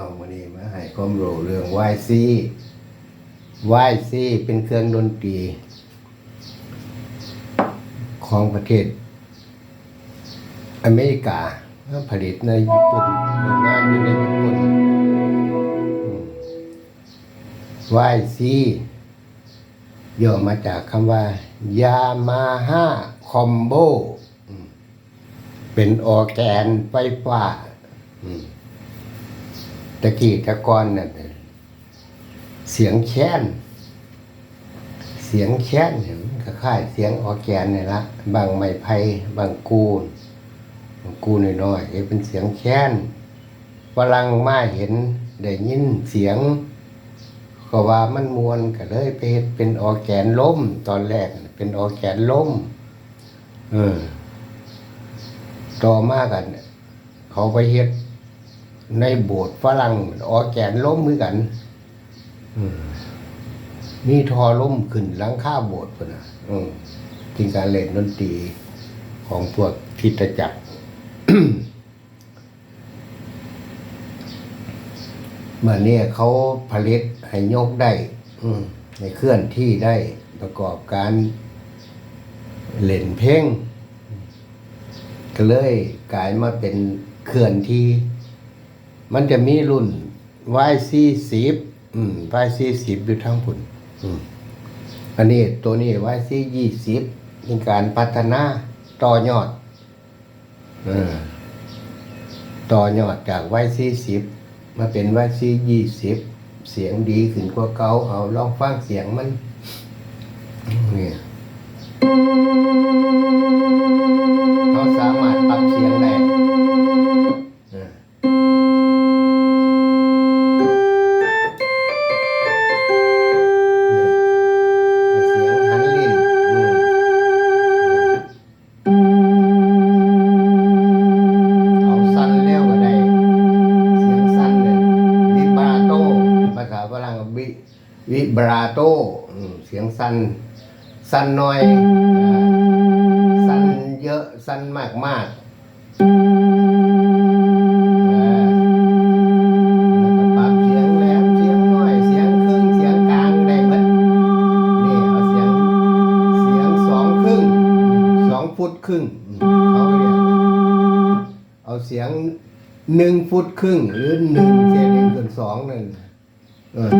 เอาวันนี้มาให้ความรู้เรื่อง YC YC เป็นเครื่องดนตรี ของประเทศ อเมริกาผลิตในญี่ปุ่นโรงงานอยู่ในญี่ปุ่นอืม YC ย่อมาจากคำว่า Yamaha Combo อืมเป็นออแกนไฟฟ้า อืม ตะกี้ตะกอนนั่นน่ะเสียงแค้น เสียงแค้นเนี่ยมันก็คล้ายเสียงออแกนนี่ละบางไม้ไผ่บางกูนบางกูน้อยๆเอ้เป็นเสียงแค้นฝรั่งมาเห็นได้ยินเสียง ก็ว่ามันมวนก็เลยไปเฮ็ดเป็นออแกนล้มตอนแรกเป็นออแกนล้มเออต่อมากัน เขาไปเฮ็ด ในโบสถ์ฝรั่งออแกนล้มมือกันมีทอล้มขึ้นหลังค่าโบสถ์พนน่ะอืมเป็นการเล่นดนตรีของพวกคริดจักร เมื่อนี้เขาผลิตให้ยกได้ให้เคลื่อนที่ได้ประกอบการเล่นเพลงก็เลยกลายมาเป็นเคลื่อนที่ มันจะมีรุ่น YC สิบอืม YC สิบอยู่ทั้งผุนอันนี้ตัวนี้ YC ยี่สิบเป็นการพัฒนาต่อยอดเออต่อยอดจาก YC สิบมาเป็นว่าซียี่สิบเสียงดีขึ้นกว่าเก่าเอาลองฟังเสียงมันเนี่ย วิบราโตเสียงสั้นสั้นน้อยสั้นเยอะสั้นมากมากๆแล้วก็ปรับเสียงแหลมเสียงน้อยเสียงครึ่งเสียงกลางได้หมดนี่เอาเสียงเสียงสองครึ่งสองฟุตครึ่งเขาเรียกเอาเสียงหนึ่งฟุตครึ่ง หรือหนึ่งเศษหนึ่งส่วนสองนั่นเออ